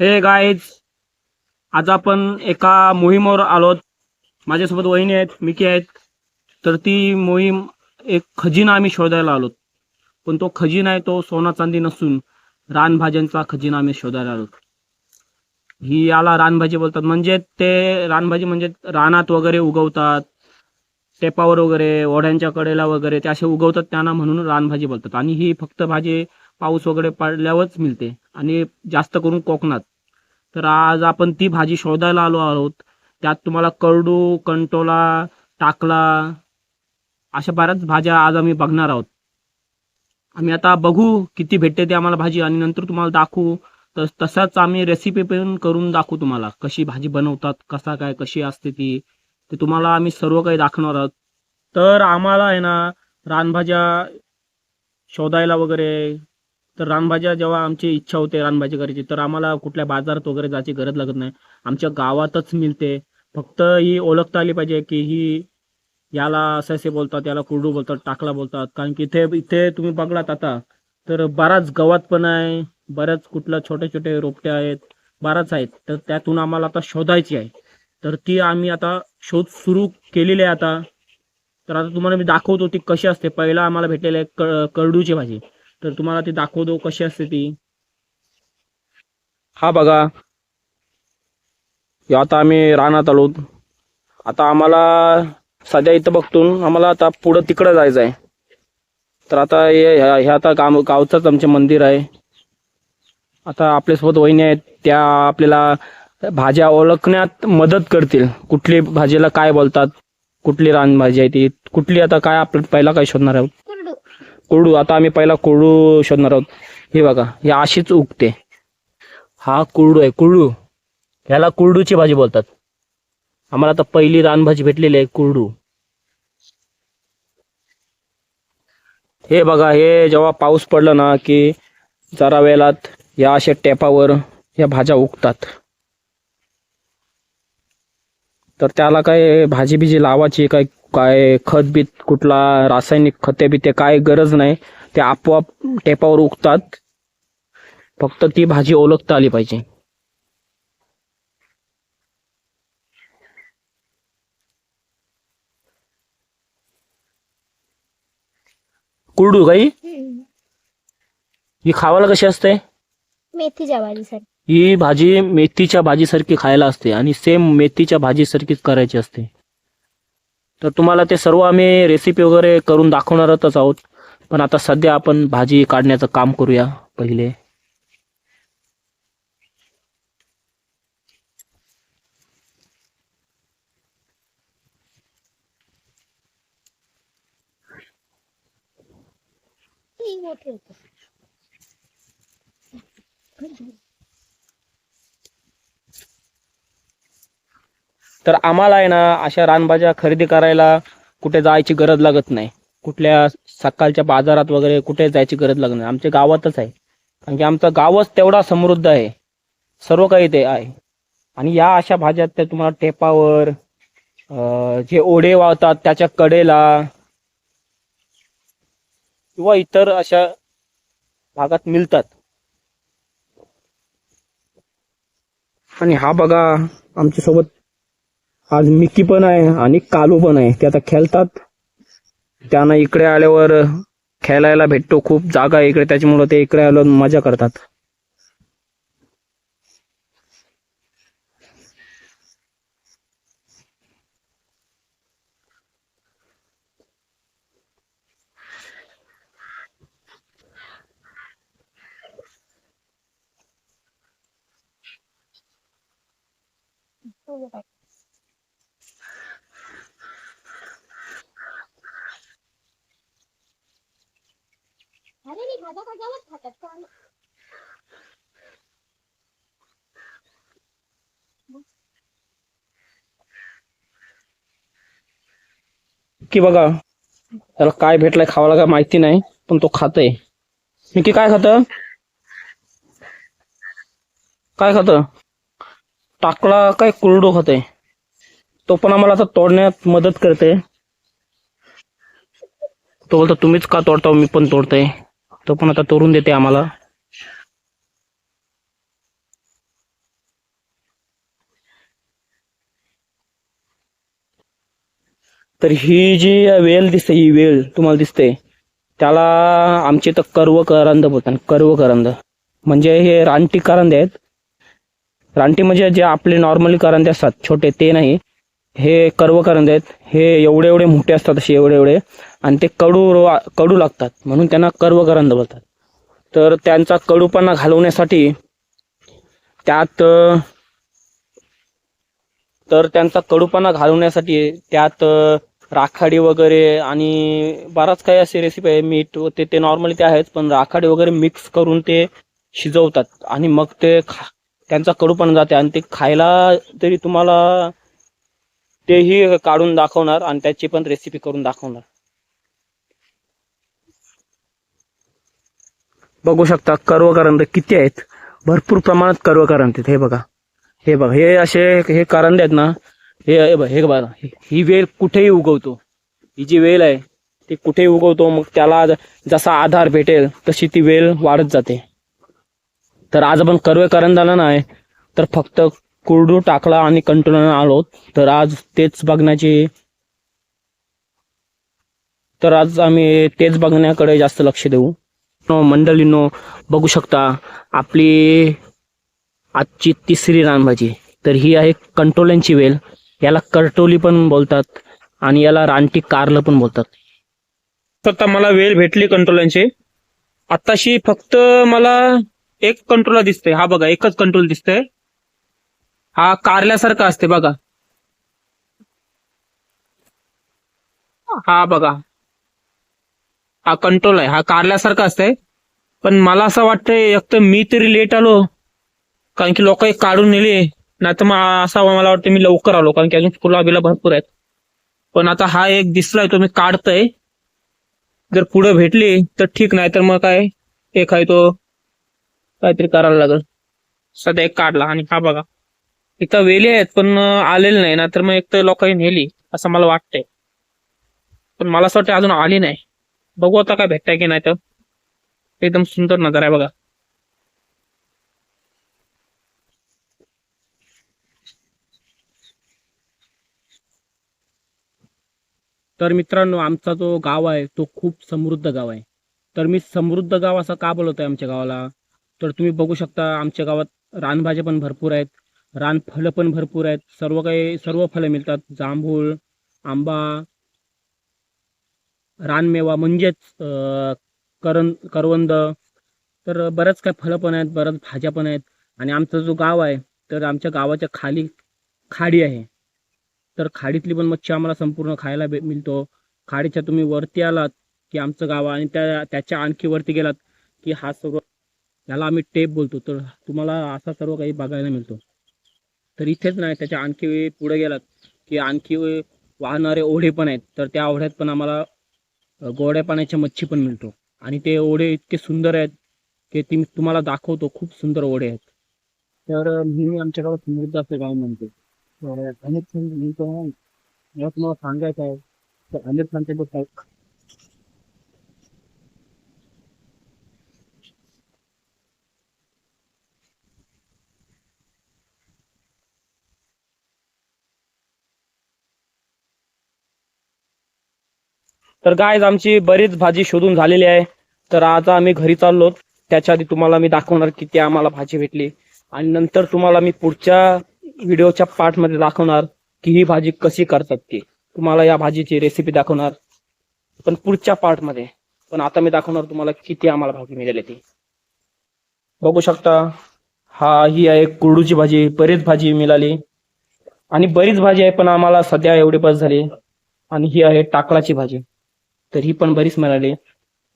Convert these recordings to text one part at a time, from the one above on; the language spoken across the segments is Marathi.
हे गाईज आज आपण एका मोहिमेवर आलोत. माझ्यासोबत वहिनी आहेत मिकी आहेत. तर ती मोहीम एक खजिना आम्ही शोधायला आलोत. पण तो खजिना आहे तो सोना चांदी नसून रानभाज्यांचा खजिना आम्ही शोधायला आलोत. ही याला रानभाजी बोलतात. म्हणजे ते रानभाजी म्हणजे रानात वगैरे उगवतात टेपावर वगैरे ओढ्यांच्या कडेला वगैरे ते असे उगवतात त्यांना म्हणून रानभाजी बोलतात. आणि ही फक्त भाजी पाऊस वगैरे पडल्यावरच मिळते. आणि जास्त करून कोकणात. तर आज आपण ती भाजी शोधायला आलो आहोत. त्यात तुम्हाला करडू कंटोला टाकला अशा बऱ्याच भाज्या आज आम्ही बघणार आहोत. आम्ही आता बघू किती भेटते ते आम्हाला भाजी आणि नंतर तुम्हाला दाखवू. तस तसाच आम्ही रेसिपी पण करून दाखवू तुम्हाला. कशी भाजी बनवतात कसा काय कशी असते ती ते तुम्हाला आम्ही सर्व काही दाखवणार आहोत. तर आम्हाला आहे ना रानभाज्या शोधायला वगैरे तर रानभाज्या जेव्हा आमची इच्छा होते रानभाजी करायची तर आम्हाला कुठल्या बाजारात वगैरे जायची गरज लागत नाही. आमच्या गावातच मिळते. फक्त ही ओळखता आली पाहिजे की ही याला असे असे बोलतात याला कुरडू बोलतात टाकला बोलतात. कारण की इथे इथे तुम्ही बघलात आता तर बराच गवत पण आहे बऱ्याच कुठल्या छोटे छोटे रोपटे आहेत बराच आहेत. तर त्यातून आम्हाला आता शोधायची आहे. तर ती आम्ही आता शोध सुरू केलेली आहे आता. तर आता तुम्हाला मी दाखवतो ती कशी असते. पहिला आम्हाला भेटलेली आहे क करडूची भाजी. तर तुम्हाला ती दाखवतो कशी असते ती. हा बघा. आता आम्ही रानात आलो. आता आम्हाला सध्या इथं बघतून आम्हाला आता पुढं तिकडं जायचं आहे तर आता हे हे आता गाव गावचंच आमचे मंदिर आहे. आता आपल्यासोबत वहिनी आहेत. त्या आपल्याला भाज्या ओळखण्यात मदत करतील. कुठली भाजीला काय बोलतात? कुठली रानभाजी आहे ती? कुठली आता काय आपण पहिला काय शोधणार आहोत? कोडू कोरडू आता आम्ही पहिला कोरडू शोधणार आहोत. हे बघा हे अशीच उगते. हा कुरडू आहे कुरडू ह्याला कुरडूची भाजी बोलतात. आम्हाला आता पहिली रानभाजी भेटलेली आहे कुरडू हे बघा हे जेव्हा पाऊस पडला ना की जरा वेळात या अशा टेपावर या भाज्या उगतात. तर त्याला काय भाजी बिजी लावायची काय काय खत बीत कुठला रासायनिक खते बिते काय गरज नाही ते आपोआप टेपावर उगतात. फक्त ती भाजी ओळखता आली पाहिजे. कुरडू काही ही खावायला कशी असते? मेथीच्या भाजीसाठी ही भाजी मेथीच्या भाजीसारखी खायला असते आणि सेम मेथीच्या भाजीसारखीच करायची असते. तर तुम्हाला ते सर्व आम्ही रेसिपी वगैरे करून दाखवणारच आहोत. पण आता सध्या आपण भाजी काढण्याचं काम करूया पहिले. मोठे तर आम्हाला आहे ना अशा रानभाज्या खरेदी करायला कुठे जायची गरज लागत नाही. कुठल्या सकाळच्या बाजारात वगैरे कुठे जायची गरज लागत नाही. आमच्या गावातच आहे. कारण की आमचं गावच तेवढा समृद्ध आहे. सर्व काही ते आहे. आणि या अशा भाज्यात त्या तुम्हाला टेपावर जे ओढे वाहतात त्याच्या कडेला किंवा इतर अशा भागात मिळतात. आणि हा बघा आमच्यासोबत आज मिकी पण आहे आणि कालू पण आहे. ते आता खेळतात. त्यांना इकडे आल्यावर खेळायला भेटतो. खूप जागा आहे इकडे. त्याच्यामुळे ते इकडे आल्यावर मजा करतात. हो, हो, माझ्या मी खातात कोण की बघा त्याला काय भेटलंय खावायला काय माहिती नाही पण तो खातय. मिकी काय खात? काय खात? टाकला काय कुरडू खाते तो पण आम्हाला आता तोडण्यात मदत करते तो बोलतो तुम्हीच का तोडता मी पण तोडतोय. तो पण आता तोडून देते आम्हाला. तर ही जी वेल दिसते ही वेल तुम्हाला दिसते त्याला आमचे तर कर्व करंद बोलतात कर्व करंद म्हणजे हे रानटी करंदे आहेत. रानटी म्हणजे जे आपले नॉर्मली करंदे असतात छोटे ते नाही. हे कर्व करंदे आहेत. हे एवढे एवढे मोठे असतात असे एवढे एवढे. आणि ते कडू कडू लागतात. म्हणून त्यांना कर्व करंद बोलतात. तर त्यांचा कडूपणा घालवण्यासाठी त्यात तर त्यांचा कडूपणा घालवण्यासाठी त्यात राखाडी वगैरे आणि बराच काही असे रेसिपी आहे. मीठ ते ते नॉर्मली ते आहेत पण राखाडी वगैरे मिक्स करून ते शिजवतात. आणि मग ते खा त्यांचा कडूपणा जाते. आणि ते खायला तरी तुम्हाला तेही काढून दाखवणार आणि त्याची पण रेसिपी करून दाखवणार. बघू शकता कर्व करंद किती आहेत? भरपूर प्रमाणात कर्वकरंद आहेत. हे बघा. हे बघा. हे असे हे करंदे आहेत ना. हे हे हे बघा. ही- वेल कुठेही उगवतो. ही जी वेल आहे ती कुठेही उगवतो. मग त्याला जसा आधार भेटेल तशी ती वेल वाढत जाते. तर आज आपण कर्वे करंदाला नाही तर फक्त कुरडू टाकला आणि कंट्रोलनं आलो तर आज तेच बघण्याची तर आज आम्ही तेच बघण्याकडे जास्त लक्ष देऊ. नो मंडळींनो बघू शकता आपली आजची तिसरी रानभाजी. तर ही आहे कंटोल्यांची वेल. याला करटोली पण बोलतात आणि याला रानटी कारलं पण बोलतात. आता मला वेल भेटली कंट्रोलांची आताशी फक्त मला एक कंट्रोला दिसतंय. हा बघा एकच कंट्रोल दिसतंय. हा कारल्यासारखा असते बघा. हा बघा. हा कंट्रोल आहे. हा कारल्यासारखा असतंय. पण मला असं वाटतंय एक तर मी तरी लेट आलो कारण की लोक काढून नेले. नाही तर मग असं मला वाटतं मी लवकर आलो कारण की अजून फुला बिला भरपूर आहेत. पण आता हा एक दिसलाय तो मी काढतोय. जर पुढे भेटली तर ठीक नाही तर मग काय? एक आहे तो काहीतरी करायला लागल. सध्या एक काढला आणि हा बघा. इथं वेली आहेत पण आलेले नाही. ना तर मग एक तर लोकांनी नेली असं मला वाटतंय. पण मला असं वाटतं अजून आली नाही. बघू आता काय भेटताय की नाही तर. एकदम सुंदर नजर आहे बघा. तर मित्रांनो आमचा जो गाव आहे तो खूप समृद्ध गाव आहे. तर मी समृद्ध गाव असं का बोलत आहे आमच्या गावाला? तर तुम्ही बघू शकता आमच्या गावात रानभाज्या पण भरपूर आहेत. रानफळं पण भरपूर आहेत. सर्व काही सर्व फळं मिळतात. जांभूळ आंबा रानमेवा म्हणजेच करं करवंद. तर बऱ्याच काय फळं पण आहेत बऱ्याच भाज्या पण आहेत. आणि आमचा जो गाव आहे तर आमच्या गावाच्या खाली खाडी आहे. तर खाडीतली पण मच्छी आम्हाला संपूर्ण खायला भे- मिळतो. खाडीच्या तुम्ही वरती आलात की आमचं गाव आणि त्या त्याच्या आणखी वरती गेलात की हा सर्व याला आम्ही टेप बोलतो. तर तुम्हाला असा सर्व काही बघायला मिळतो. तर इथेच नाही त्याच्या आणखी पुढे गेलात की आणखी वाहणारे ओढे पण आहेत. तर त्या ओढ्यात पण आम्हाला गोड्या पाण्याच्या मच्छी पण मिळतो. आणि ते ओढे इतके सुंदर आहेत की ती तुम्हाला दाखवतो खूप सुंदर ओढे आहेत. तर मी आमच्या गावात समृद्ध असं गाव म्हणते. अनेक तुम्हाला सांगायचं आहे. तर अनेक सांगते तर गायज आमची बरीच भाजी शोधून झालेली आहे. तर आता आम्ही घरी चाललो. त्याच्या आधी तुम्हाला मी दाखवणार किती आम्हाला भाजी भेटली. आणि नंतर तुम्हाला मी पुढच्या व्हिडिओच्या पार्टमध्ये दाखवणार की ही भाजी कशी करतात ती. तुम्हाला या भाजीची रेसिपी दाखवणार. पण पुढच्या पार्टमध्ये पण आता मी दाखवणार तुम्हाला किती आम्हाला भाजी मिळाली ती. बघू शकता हा ही आहे कुरडूची भाजी. बरीच भाजी मिळाली. आणि बरीच भाजी आहे पण आम्हाला सध्या एवढी बस झाली. आणि ही आहे टाकळाची भाजी. तर ही पण बरीच मिळाली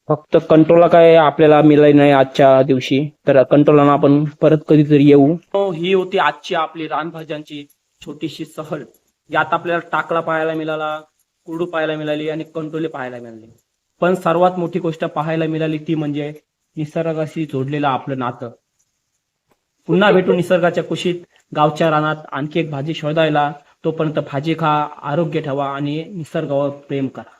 फक्त कंट्रोलला काय आपल्याला मिळाली नाही आजच्या दिवशी. तर कंट्रोलला आपण परत कधीतरी येऊ. ही होती आजची आपली रानभाज्यांची छोटीशी सहल. यात आपल्याला टाकला पाहायला मिळाला कुडू पाहायला मिळाली आणि कंटोले पाहायला मिळाली. पण सर्वात मोठी गोष्ट पाहायला मिळाली ती म्हणजे निसर्गाशी जोडलेलं आपलं नातं. पुन्हा भेटू निसर्गाच्या कुशीत. गावच्या रानात आणखी एक भाजी शोधायला. तोपर्यंत भाजी खा आरोग्य ठेवा आणि निसर्गावर प्रेम करा.